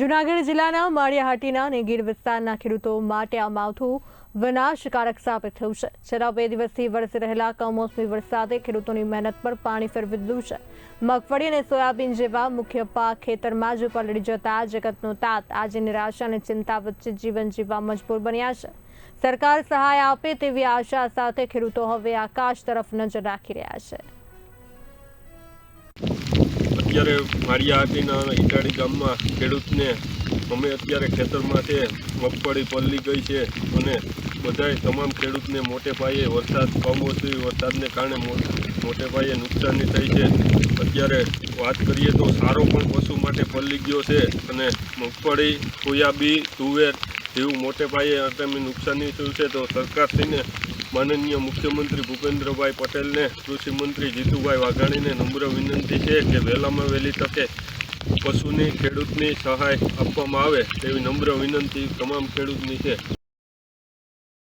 જૂનાગઢ જિલ્લાના માળિયાહાટીના અને ગીર વિસ્તારના ખેડૂતો માટે આ માવઠું વિનાશકારક સાબિત થયું છે. છેલ્લા બે દિવસથી વરસી રહેલા કમોસમી વરસાદે ખેડૂતોની મહેનત પર પાણી ફેરવી દીધું છે. મગફળી અને સોયાબીન જેવા મુખ્ય પાક ખેતરમાં જ પલળી જતા જગતનો તાત આજે નિરાશા અને ચિંતા વચ્ચે જીવન જીવવા મજબૂર બન્યા છે. સરકાર સહાય આપે તેવી આશા સાથે ખેડૂતો હવે આકાશ તરફ નજર રાખી રહ્યા છે. અત્યારે માળિયા હાટીના ઈટાળી ગામમાં ખેડૂતને અમે અત્યારે ખેતરમાં છે, મગફળી પલ્લી ગઈ છે અને બધાય તમામ ખેડૂતને મોટે પાયે વરસાદ કમોસમી વરસાદને કારણે મોટે પાયે નુકસાની થઈ છે. અત્યારે વાત કરીએ તો સારો પણ પશુ માટે પલ્લી ગયો છે અને મગફળી સોયાબી તુવેર જેવું મોટે પાયે અત્યારે નુકસાની થયું છે. તો સરકારશ્રીને માનનીય મુખ્યમંત્રી ભૂપેન્દ્રભાઈ પટેલને કૃષિમંત્રી જીતુભાઈ વાઘાણીને નમ્ર વિનંતી છે કે વહેલામાં વહેલી તકે પશુની ખેડૂતની સહાય આપવામાં આવે તેવી નમ્ર વિનંતી તમામ ખેડૂતની છે.